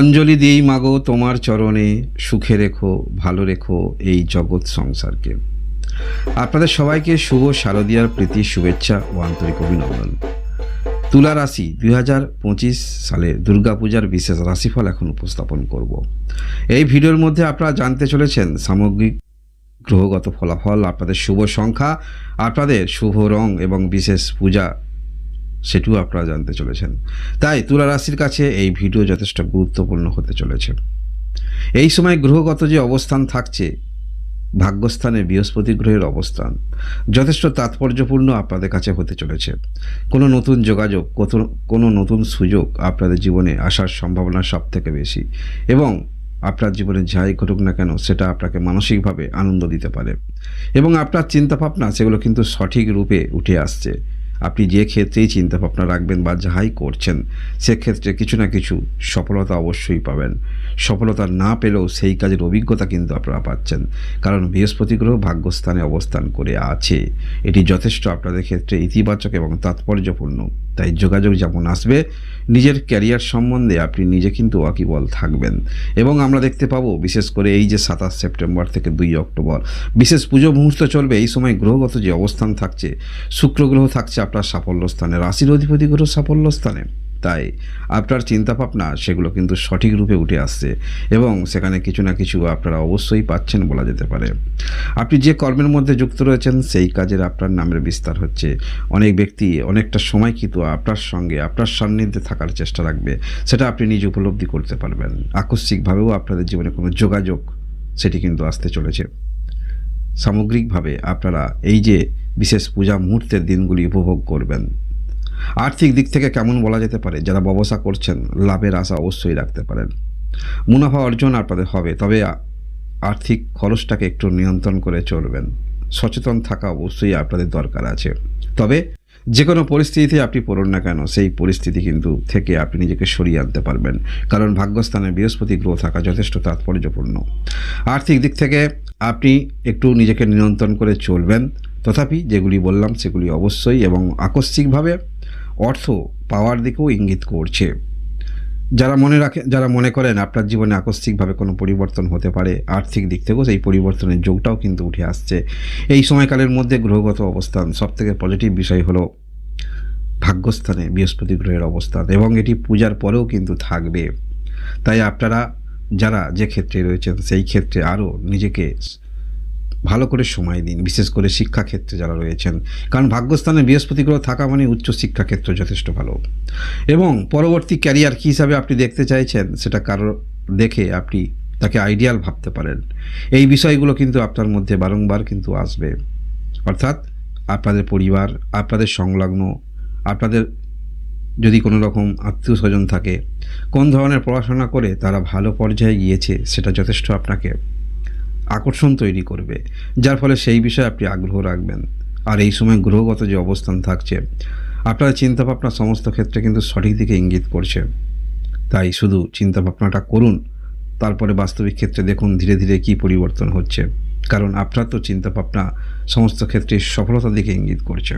অঞ্জলি দিই মাগো তোমার চরণে সুখে রেখো, ভালো রেখো এই জগৎ সংসারকে। আপনাদের সবাইকে শুভ শারদীয়ার প্রীতি, শুভেচ্ছা ও আন্তরিক অভিনন্দন। তুলা রাশি দুই হাজার পঁচিশ সালের দুর্গাপূজার বিশেষ রাশিফল এখন উপস্থাপন করব। এই ভিডিওর মধ্যে আপনারা জানতে চলেছেন সামগ্রিক গ্রহগত ফলাফল, আপনাদের শুভ সংখ্যা, আপনাদের শুভ রং এবং বিশেষ পূজা সেটিও আপনারা জানতে চলেছেন। তাই তুলা রাশির কাছে এই ভিডিও যথেষ্ট গুরুত্বপূর্ণ হতে চলেছে। এই সময় গ্রহগত যে অবস্থান থাকছে, ভাগ্যস্থানে বৃহস্পতি গ্রহের অবস্থান যথেষ্ট তাৎপর্যপূর্ণ আপনাদের কাছে হতে চলেছে। কোনো নতুন যোগাযোগ কোনো নতুন সুযোগ আপনাদের জীবনে আসার সম্ভাবনা সব থেকে বেশি এবং আপনার জীবনে যাই ঘটুক না কেন সেটা আপনাকে মানসিকভাবে আনন্দ দিতে পারে। এবং আপনার চিন্তাভাবনা সেগুলো কিন্তু সঠিক রূপে উঠে আসছে। আপনি যে ক্ষেত্রেই চিন্তাভাবনা রাখবেন বা যাহাই করছেন, সেক্ষেত্রে কিছু না কিছু সফলতা অবশ্যই পাবেন। সফলতা না পেলেও সেই কাজের অভিজ্ঞতা কিন্তু আপনারা পাচ্ছেন। কারণ বৃহস্পতি গ্রহ ভাগ্যস্থানে অবস্থান করে আছে। এটি যথেষ্ট আপনাদের ক্ষেত্রে ইতিবাচক এবং তাৎপর্যপূর্ণ। তাই যোগাযোগ যেমন আসবে, নিজের ক্যারিয়ার সম্বন্ধে আপনি নিজে কিন্তু ওয়াকিবল থাকবেন। এবং আমরা দেখতে পাবো, বিশেষ করে এই যে সাতাশ সেপ্টেম্বর থেকে দুই অক্টোবর, বিশেষ পুজো মুহূর্ত চলবে, এই সময় গ্রহগত যে অবস্থান থাকছে, শুক্র গ্রহ থাকছে আপনার সাফল্য স্থানে, রাশির অধিপতি গ্রহ সাফল্য স্থানে। তাই আপনার চিন্তাভাবনা সেগুলো কিন্তু সঠিক রূপে উঠে আসছে এবং সেখানে কিছু না কিছু আপনারা অবশ্যই পাচ্ছেন বলা যেতে পারে। আপনি যে কর্মের মধ্যে যুক্ত রয়েছেন সেই কাজের আপনার নামের বিস্তার হচ্ছে। অনেক ব্যক্তি অনেকটা সময় কিন্তু আপনার সঙ্গে, আপনার সান্নিধ্যে থাকার চেষ্টা রাখবে। সেটা আপনি নিজে উপলব্ধি করতে পারবেন। আকস্মিকভাবেও আপনাদের জীবনে কোনো যোগাযোগ সেটি কিন্তু আসতে চলেছে। সামগ্রিকভাবে আপনারা এই যে বিশেষ পূজা মুহূর্তের দিনগুলি উপভোগ করবেন। আর্থিক দিক থেকে কেমন বলা যেতে পারে? যারা ব্যবসা করছেন, লাভের আশা অবশ্যই রাখতে পারেন। মুনাফা অর্জন আপনাদের হবে, তবে আর্থিক খরচটাকে একটু নিয়ন্ত্রণ করে চলবেন। সচেতন থাকা অবশ্যই আপনাদের দরকার আছে। তবে যে কোনো পরিস্থিতিতে আপনি পড়ুন না কেন, সেই পরিস্থিতি কিন্তু থেকে আপনি নিজেকে সরিয়ে আনতে পারবেন। কারণ ভাগ্যস্থানে বৃহস্পতি গ্রহ থাকা যথেষ্ট তাৎপর্যপূর্ণ। আর্থিক দিক থেকে আপনি একটু নিজেকে নিয়ন্ত্রণ করে চলবেন। তথাপি যেগুলি বললাম, সেগুলি অবশ্যই এবং আকস্মিকভাবে অর্থ পাওয়ার দিকেও ইঙ্গিত করছে। যারা মনে রাখে, যারা মনে করেন আপনার জীবনে আকস্মিকভাবে কোনো পরিবর্তন হতে পারে, আর্থিক দিক থেকেও সেই পরিবর্তনের যোগটাও কিন্তু উঠে আসছে। এই সময়কালের মধ্যে গ্রহগত অবস্থান, সবথেকে পজিটিভ বিষয় হলো ভাগ্যস্থানে বৃহস্পতি গ্রহের অবস্থান এবং এটি পূজার পরেও কিন্তু থাকবে। তাই আপনারা, যারা যে ক্ষেত্রে রয়েছেন, সেই ক্ষেত্রে আরও নিজেকে ভালো করে সময় দিন, বিশেষ করে শিক্ষাক্ষেত্রে যারা রয়েছেন। কারণ ভাগ্যস্থানে বৃহস্পতি গ্রহ থাকা মানে উচ্চ শিক্ষাক্ষেত্র যথেষ্ট ভালো। এবং পরবর্তী ক্যারিয়ার কী হিসাবে আপনি দেখতে চাইছেন, সেটা কারও দেখে আপনি তাকে আইডিয়াল ভাবতে পারেন। এই বিষয়গুলো কিন্তু আপনার মধ্যে বারংবার কিন্তু আসবে। অর্থাৎ আপনাদের পরিবার, আপনাদের সংলগ্ন, আপনাদের যদি কোনো রকম আত্মীয় স্বজন থাকে, কোন ধরনের পড়াশোনা করে তারা ভালো পর্যায়ে গিয়েছে, সেটা যথেষ্ট আপনাকে আকর্ষণ তৈরি করবে, যার ফলে সেই বিষয়ে আপনি আগ্রহ রাখবেন। আর এই সময় গ্রহগত যে অবস্থান থাকছে, আপনার চিন্তাভাবনা সমস্ত ক্ষেত্রে কিন্তু সঠিক দিকে ইঙ্গিত করছে। তাই শুধু চিন্তাভাবনাটা করুন, তারপরে বাস্তবিক ক্ষেত্রে দেখুন ধীরে ধীরে কী পরিবর্তন হচ্ছে। কারণ আপনার তো চিন্তাভাবনা সমস্ত ক্ষেত্রে সফলতার দিকে ইঙ্গিত করছে।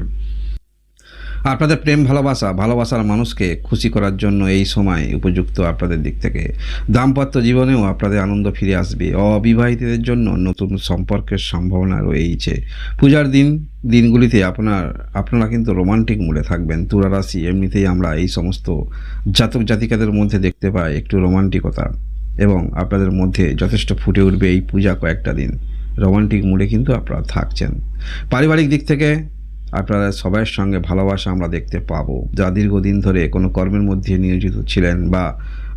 আপনাদের প্রেম, ভালোবাসা, ভালোবাসার মানুষকে খুশি করার জন্য এই সময় উপযুক্ত আপনাদের দিক থেকে। দাম্পত্য জীবনেও আপনাদের আনন্দ ফিরে আসবে। অবিবাহিতদের জন্য নতুন সম্পর্কের সম্ভাবনা রয়েছে পূজার দিন, দিনগুলিতে আপনার, আপনারা কিন্তু রোমান্টিক মুডে থাকবেন। তুলা রাশি এমনিতেই আমরা এই সমস্ত জাতক জাতিকাদের মধ্যে দেখতে পাই একটু রোমান্টিকতা এবং আপনাদের মধ্যে যথেষ্ট ফুটে উঠবে এই পূজা কয়েকটা দিন। রোমান্টিক মুডে কিন্তু আপনারা থাকছেন। পারিবারিক দিক থেকে আপনারা সবার সঙ্গে ভালোবাসা আমরা দেখতে পাবো। যা দীর্ঘদিন ধরে কোনো কর্মের মধ্যে নিয়োজিত ছিলেন বা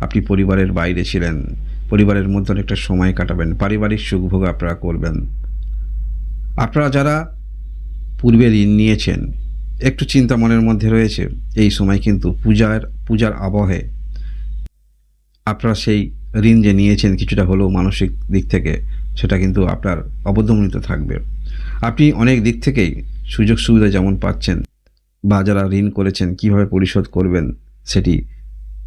আপনি পরিবারের বাইরে ছিলেন, পরিবারের মধ্যে অনেকটা সময় কাটাবেন, পারিবারিক সুখভোগ আপনারা করবেন। আপনারা যারা পূর্বে ঋণ নিয়েছেন, একটু চিন্তা মনের মধ্যে রয়েছে, এই সময় কিন্তু পূজার পূজার আবহে আপনারা সেই ঋণ যে নিয়েছেন কিছুটা হলেও মানসিক দিক থেকে, সেটা কিন্তু আপনার অবদমনিত থাকবে। আপনি অনেক দিক থেকেই সুযোগ সুবিধা যেমন পাচ্ছেন, বা যারা ঋণ করেছেন, কীভাবে পরিশোধ করবেন, সেটি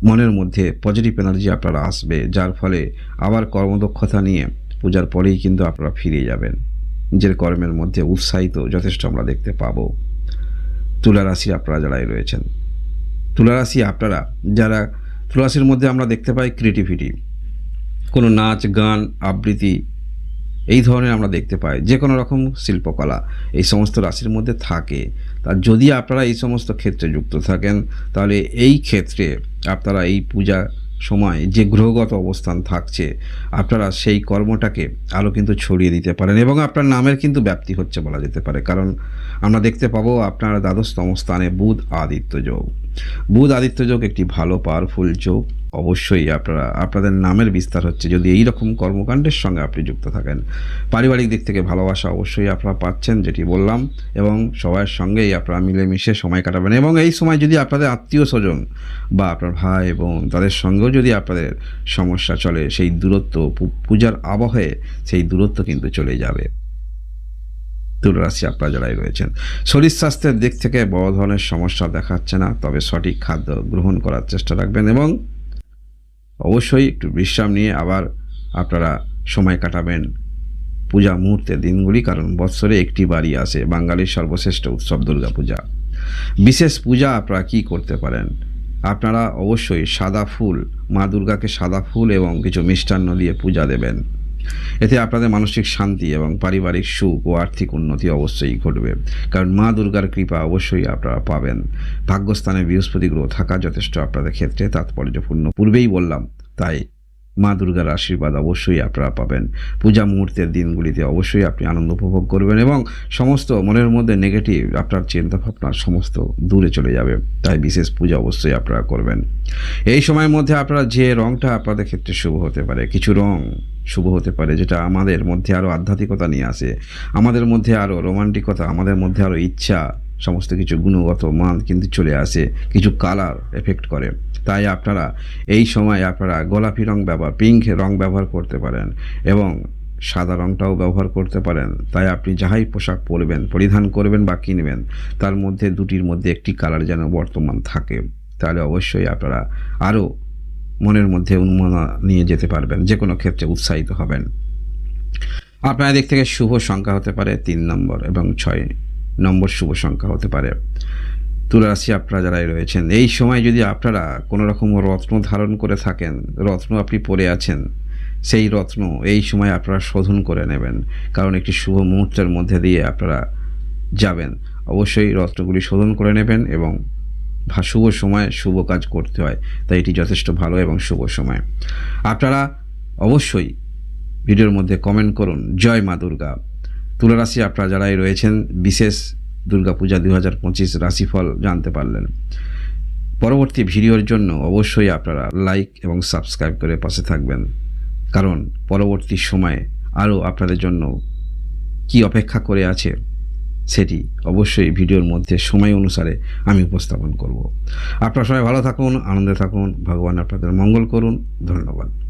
মনের মধ্যে পজিটিভ এনার্জি আপনারা আসবে, যার ফলে আবার কর্মদক্ষতা নিয়ে পূজার পরেই কিন্তু আপনারা ফিরে যাবেন। নিজের কর্মের মধ্যে উৎসাহিত যথেষ্ট আমরা দেখতে পাবো। তুলা রাশি আপনারা যারাই রয়েছেন, তুলা রাশি আপনারা যারা তুলারাশির মধ্যে আমরা দেখতে পাই ক্রিয়েটিভিটি কোনো নাচ, গান, আবৃত্তি এই ধরনের আমরা দেখতে পাই যে কোনো রকম শিল্পকলা, এই সমস্ত রাশির মধ্যে থাকে। তা যদি আপনারা এই সমস্ত ক্ষেত্রে যুক্ত থাকেন, তাহলে এই ক্ষেত্রে আপনারা এই পূজা সময় যে গ্রহগত অবস্থান থাকছে, আপনারা সেই কর্মটাকে আরও কিন্তু ছড়িয়ে দিতে পারেন এবং আপনার নামের কিন্তু ব্যাপ্তি হচ্ছে বলা যেতে পারে। কারণ আমরা দেখতে পাবো আপনার দ্বাদশতম স্থানে বুধ আদিত্য যোগ। বুধ আদিত্য যোগ একটি ভালো পাওয়ারফুল যোগ। অবশ্যই আপনারা, আপনাদের নামের বিস্তার হচ্ছে, যদি এই রকম কর্মকাণ্ডের সঙ্গে আপনি যুক্ত থাকেন। পারিবারিক দিক থেকে ভালোবাসা অবশ্যই আপনারা পাচ্ছেন, যেটি বললাম, এবং সবার সঙ্গেই আপনারা মিলেমিশে সময় কাটাবেন। এবং এই সময় যদি আপনাদের আত্মীয় স্বজন বা আপনার ভাই এবং তাদের সঙ্গেও যদি আপনাদের সমস্যা চলে, সেই দূরত্ব পূজার আবহে সেই দূরত্ব কিন্তু চলে যাবে। তুলরাশি আপনারা যারাই রয়েছেন। শরীর স্বাস্থ্যের দিক থেকে বড় ধরনের সমস্যা দেখাচ্ছে না, তবে সঠিক খাদ্য গ্রহণ করার চেষ্টা রাখবেন এবং অবশ্যই একটু বিশ্রাম নিয়ে আবার আপনারা সময় কাটাবেন পূজা মুহূর্তের দিনগুলি, কারণ বৎসরে একটি বাড়ি আসে বাঙালির সর্বশ্রেষ্ঠ উৎসব দুর্গাপূজা। বিশেষ পূজা আপনারা কি করতে পারেন? আপনারা অবশ্যই সাদা ফুল, মা দুর্গাকে সাদা ফুল এবং কিছু মিষ্টান্ন দিয়ে পূজা দেবেন। এতে আপনাদের মানসিক শান্তি এবং পারিবারিক সুখ ও আর্থিক উন্নতি অবশ্যই ঘটবে। কারণ মা দুর্গার কৃপা অবশ্যই আপনারা পাবেন। ভাগ্যস্থানে বৃহস্পতি গ্রহ থাকা যথেষ্ট আপনাদের ক্ষেত্রে তাৎপর্যপূর্ণ। পূর্বেই বললাম, তাই মা দুর্গার আশীর্বাদ অবশ্যই আপনারা পাবেন। পূজা মুহূর্তের দিনগুলিতে অবশ্যই আপনি আনন্দ উপভোগ করবেন এবং সমস্ত মনের মধ্যে নেগেটিভ আপনার চিন্তাভাবনা সমস্ত দূরে চলে যাবে। তাই বিশেষ পূজা অবশ্যই আপনারা করবেন। এই সময়ের মধ্যে আপনারা যে রঙটা আপনাদের ক্ষেত্রে শুভ হতে পারে, কিছু রং শুভ হতে পারে, যেটা আমাদের মধ্যে আরও আধ্যাত্মিকতা নিয়ে আসে, আমাদের মধ্যে আরও রোমান্টিকতা, আমাদের মধ্যে আরও ইচ্ছা সমস্ত কিছু গুণগত মান কিন্তু চলে আসে, কিছু কালার এফেক্ট করে। তাই আপনারা এই সময় আপনারা গোলাপি রং ব্যবহার পিঙ্ক রং ব্যবহার করতে পারেন এবং সাদা রংটাও ব্যবহার করতে পারেন। তাই আপনি যাহাই পোশাক পরবেন, পরিধান করবেন বা কিনবেন, তার মধ্যে দুটির মধ্যে একটি কালার যেন বর্তমান থাকে। তাহলে অবশ্যই আপনারা আরও মনের মধ্যে উন্মাদনা নিয়ে যেতে পারবেন যে কোনো ক্ষেত্রে উৎসাহিত হবেন। আপনার দিক থেকে শুভ সংখ্যা হতে পারে তিন নম্বর এবং ছয় নম্বর শুভ সংখ্যা হতে পারে। তুলারাশি আপনারা যারাই রয়েছেন, এই সময় যদি আপনারা কোনো রকম রত্ন ধারণ করে থাকেন, রত্ন আপনি পরে আছেন, সেই রত্ন এই সময় আপনারা শোধন করে নেবেন। কারণ একটি শুভ মুহূর্তের মধ্যে দিয়ে আপনারা যাবেন। অবশ্যই রত্নগুলি শোধন করে নেবেন এবং শুভ সময়ে শুভ কাজ করতে হয়, তাই এটি যথেষ্ট ভালো এবং শুভ সময়। আপনারা অবশ্যই ভিডিওর মধ্যে কমেন্ট করুন। জয় মা দুর্গা। তুলারাশি আপনারা যারাই রয়েছেন, বিশেষ দুর্গাপূজা দু হাজার পঁচিশ রাশিফল জানতে পারলেন। পরবর্তী ভিডিওর জন্য অবশ্যই আপনারা লাইক এবং সাবস্ক্রাইব করে পাশে থাকবেন। কারণ পরবর্তী সময়ে আরও আপনাদের জন্য কি অপেক্ষা করে আছে, সেটি অবশ্যই ভিডিওর মধ্যে সময় অনুসারে আমি উপস্থাপন করব। আপনারা সবাই ভালো থাকুন, আনন্দে থাকুন, ভগবান আপনাদের মঙ্গল করুন। ধন্যবাদ।